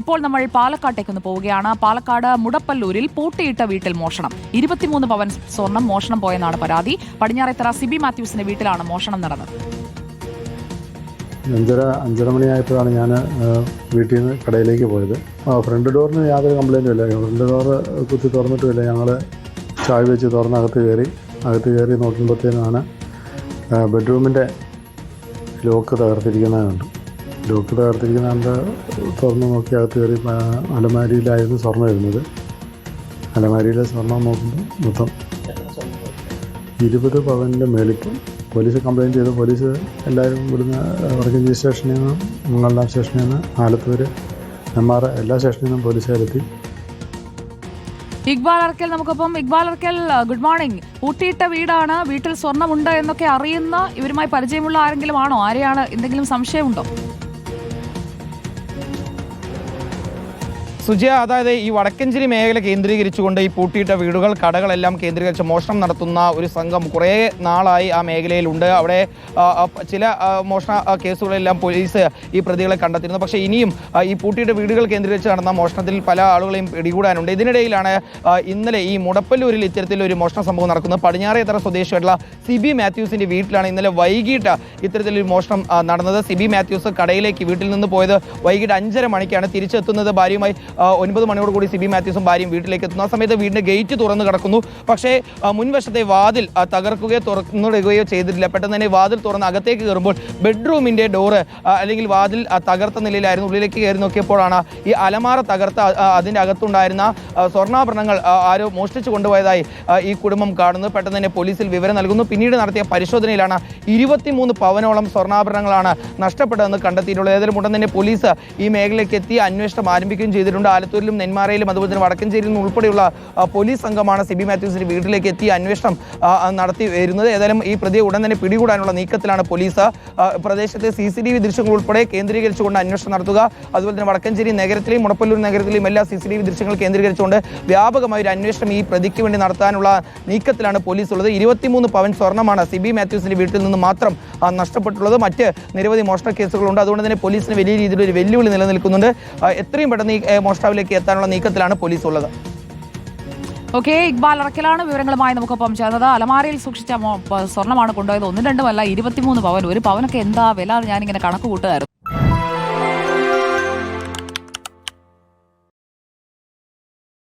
ഇപ്പോൾ നമ്മൾ പാലക്കാട്ടേക്ക് ഒന്ന് പോവുകയാണ്. പാലക്കാട് മുടപ്പല്ലൂരിൽ പൂട്ടിയിട്ട വീട്ടിൽ മോഷണം. ഇരുപത്തിമൂന്ന് പവൻ സ്വർണം മോഷണം പോയെന്നാണ് പരാതി. പടിഞ്ഞാറേത്തറ സിബി മാത്യൂസിന്റെ വീട്ടിലാണ് മോഷണം നടന്നത്. അഞ്ചര അഞ്ചര മണിയായപ്പോഴാണ് ഞാൻ വീട്ടിൽ നിന്ന് കടയിലേക്ക് പോയത്. ഫ്രണ്ട് ഡോറിന് യാതൊരു കംപ്ലൈന്റും ഇല്ല. ഫ്രണ്ട് ഡോർ കുത്തി തുറന്നിട്ടുമില്ല. ഞങ്ങൾ ചായ വെച്ച് തുറന്ന് അകത്ത് കയറി അകത്ത് കയറി നോക്കുമ്പോഴത്തേനാണ് ബെഡ്റൂമിന്റെ ലോക്ക് തകർത്തിരിക്കുന്നത് കണ്ടു ലോക്ക് തകർത്തിരിക്കുന്ന കണ്ട് തുറന്ന് നോക്കി അകത്ത് കയറി അലമാരിയിലായിരുന്നു സ്വർണം ഇരുന്നത്. അലമാരിയിലെ സ്വർണം നോക്കുമ്പോൾ മൊത്തം ഇരുപത് പവന്റെ മേളിപ്പം പോലീസ് കംപ്ലയിന്റ് ചെയ്തു. പോലീസ് എല്ലാവരും ഇവിടുന്ന് വടക്കഞ്ചേരി സ്റ്റേഷനിൽ നിന്നും മംഗളാം സ്റ്റേഷനിൽ നിന്ന് ആലത്തൂർ ആർ എല്ലാ സ്റ്റേഷനിൽ നിന്നും പോലീസുകാരെത്തി. ഇക്ബാൽ അർക്കൽ നമുക്കൊപ്പം. ഇക്ബാൽ അർക്കൽ ഗുഡ് മോർണിംഗ് പൂട്ടിയിട്ട വീടാണ്. വീട്ടിൽ സ്വർണമുണ്ട് എന്നൊക്കെ അറിയുന്ന ഇവരുമായി പരിചയമുള്ള ആരെങ്കിലും ആണോ? ആരെയാണ്? എന്തെങ്കിലും സംശയമുണ്ടോ? സുജയ അതായത് ഈ വടക്കഞ്ചേരി മേഖല കേന്ദ്രീകരിച്ചുകൊണ്ട് ഈ പൂട്ടിയിട്ട വീടുകൾ കടകളെല്ലാം കേന്ദ്രീകരിച്ച് മോഷണം നടത്തുന്ന ഒരു സംഘം കുറേ നാളായി ആ മേഖലയിലുണ്ട്. അവിടെ ചില മോഷണ കേസുകളെല്ലാം പോലീസ് ഈ പ്രതികളെ കണ്ടെത്തിയിരുന്നു. പക്ഷേ ഇനിയും ഈ പൂട്ടിയിട്ട വീടുകൾ കേന്ദ്രീകരിച്ച് നടന്ന മോഷണത്തിൽ പല ആളുകളെയും പിടികൂടാനുണ്ട്. ഇതിനിടയിലാണ് ഇന്നലെ ഈ മുടപ്പല്ലൂരിൽ ഇത്തരത്തിലൊരു മോഷണ സംഭവം നടക്കുന്നത്. പടിഞ്ഞാറേത്തറ സ്വദേശിയായിട്ടുള്ള സിബി മാത്യൂസിന്റെ വീട്ടിലാണ് ഇന്നലെ വൈകിട്ട് ഇത്തരത്തിലൊരു മോഷണം നടന്നത്. സിബി മാത്യൂസ് കടയിലേക്ക് വീട്ടിൽ നിന്ന് പോയത് വൈകിട്ട് അഞ്ചര മണിക്കാണ്. തിരിച്ചെത്തുന്നത് ഭാര്യയുമായി ഒൻപത് മണിയോട് കൂടി സിബി മാത്യൂസും ഭാര്യയും വീട്ടിലേക്ക് എത്തുന്നു. ആ സമയത്ത് വീടിന്റെ ഗേറ്റ് തുറന്നു കിടക്കുന്നു. പക്ഷേ മുൻവശത്തെ വാതിൽ തകർക്കുകയോ തുറന്നിടുകയോ ചെയ്തിട്ടില്ല. പെട്ടെന്ന് തന്നെ വാതിൽ തുറന്ന് അകത്തേക്ക് കയറുമ്പോൾ ബെഡ്റൂമിന്റെ ഡോറ് അല്ലെങ്കിൽ വാതിൽ തകർത്ത നിലയിലായിരുന്നു. ഉള്ളിലേക്ക് കയറി നോക്കിയപ്പോഴാണ് ഈ അലമാറ തകർത്ത അതിന്റെ അകത്തുണ്ടായിരുന്ന സ്വർണാഭരണങ്ങൾ ആരോ മോഷ്ടിച്ചു കൊണ്ടുപോയതായി ഈ കുടുംബം കാണുന്നു. പെട്ടെന്ന് തന്നെ പോലീസിൽ വിവരം നൽകുന്നു. പിന്നീട് നടത്തിയ പരിശോധനയിലാണ് ഇരുപത്തിമൂന്ന് പവനോളം സ്വർണാഭരണങ്ങളാണ് നഷ്ടപ്പെട്ടതെന്ന് കണ്ടെത്തിയിട്ടുള്ളത്. ഏതായാലും ഉടൻ തന്നെ പോലീസ് ഈ മേഖലയ്ക്ക് എത്തി അന്വേഷണം ആരംഭിക്കുകയും ചെയ്തിട്ടുണ്ട്. ആലത്തൂരിലും നെന്മാറയിലും അതുപോലെ തന്നെ വടക്കഞ്ചേരിയിലും ഉൾപ്പെടെയുള്ള പോലീസ് സംഘമാണ് സിബി മാത്യൂസിന്റെ വീട്ടിലേക്ക് എത്തി അന്വേഷണം നടത്തി വരുന്നത് ഏതായാലും ഈ പ്രതിയെ ഉടൻ തന്നെ പിടികൂടാനുള്ള നീക്കത്തിലാണ് പോലീസ്. പ്രദേശത്തെ സി സി ടി വി ദൃശ്യങ്ങൾ ഉൾപ്പെടെ കേന്ദ്രീകരിച്ചുകൊണ്ട് അന്വേഷണം നടത്തുക. അതുപോലെ തന്നെ വടക്കഞ്ചേരി നഗരത്തിലെയും മുടപ്പല്ലൂർ നഗരത്തിലെയും എല്ലാ സി സി ടി വി ദൃശ്യങ്ങൾ കേന്ദ്രീകരിച്ചുകൊണ്ട് വ്യാപകമായ ഒരു അന്വേഷണം ഈ പ്രതിക്ക് വേണ്ടി നടത്താനുള്ള നീക്കത്തിലാണ് പോലീസ് ഉള്ളത് ഇരുപത്തിമൂന്ന് പവൻ സ്വർണമാണ് സിബി മാത്യൂസിന്റെ വീട്ടിൽ നിന്ന് മാത്രം നഷ്ടപ്പെട്ടുള്ളത്. മറ്റ് നിരവധി മോഷണ കേസുകളുണ്ട്. അതുകൊണ്ട് തന്നെ പോലീസിന് വലിയ രീതിയിൽ ഒരു വെല്ലുവിളി നിലനിൽക്കുന്നുണ്ട്. എത്രയും പെട്ടെന്ന് ഈ മോഷ്ടാവിലേക്ക് എത്താനുള്ള നീക്കത്തിലാണ് പോലീസ് ഉള്ളത് ഓക്കെ ഇക്ബാൽ അറക്കലാണ്. വിവരങ്ങളുമായി നമുക്കൊപ്പം ചേർന്നത് അലമാരയിൽ സൂക്ഷിച്ച സ്വർണമാണ് കൊണ്ടുപോയത്. ഒന്നും രണ്ടുമല്ല ഇരുപത്തിമൂന്ന് പവൻ. ഒരു പവനൊക്കെ എന്താ വില ഞാനിങ്ങനെ കണക്ക് കൂട്ടുകയായിരുന്നു